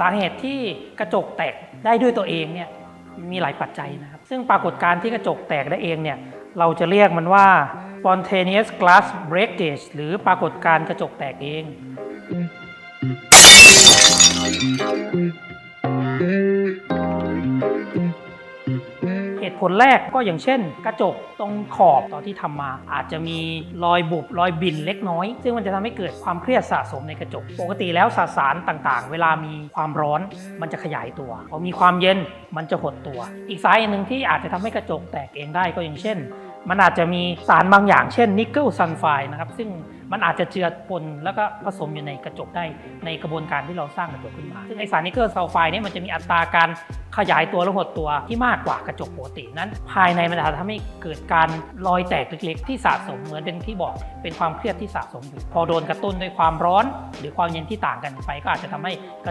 สาเหตุที่กระจกแตกได้ด้วยตัวเองเนี่ยมีหลายปัจจัยนะครับ ซึ่งปรากฏการณ์ที่กระจกแตกได้เองเนี่ยเราจะเรียกมันว่า spontaneous glass breakage หรือปรากฏการณ์กระจกแตกเอง เหตุผลแรกก็อย่างเช่น กระจกตรงขอบตอนที่ทำมา อาจจะมีรอยบุบรอยบินเล็กน้อย ซึ่งมันจะทำให้เกิดความเครียดสะสมในกระจก ปกติแล้วสสารต่างๆ เวลามีความร้อนมันจะขยายตัวพอมีความเย็นมันจะหดตัว อีกสาเหตุหนึ่งที่อาจจะทำให้กระจกแตกเองได้ก็อย่างเช่น มันอาจจะมีสารบางอย่างเช่นนิกเกิลซัลไฟด์นะครับซึ่ง มันอาจจะเจือปนแล้วก็ผสมอยู่ในกระจกได้ในกระบวนการที่เราสร้างกระจกขึ้นมา ซึ่งไอสารนิกเกิลซัลไฟด์นี่มันจะมีอัตราการขยายตัวและหดตัวที่มากกว่ากระจกปกตินั้น ภายในมันอาจจะทำให้เกิดการรอยแตกเล็กๆ ที่สะสมเหมือนเป็นที่บอกเป็นความเครียดที่สะสมอยู่พอโดนกระตุ้นด้วยความร้อน หรือความเย็นที่ต่างกันไป ก็อาจจะทำให้กระจก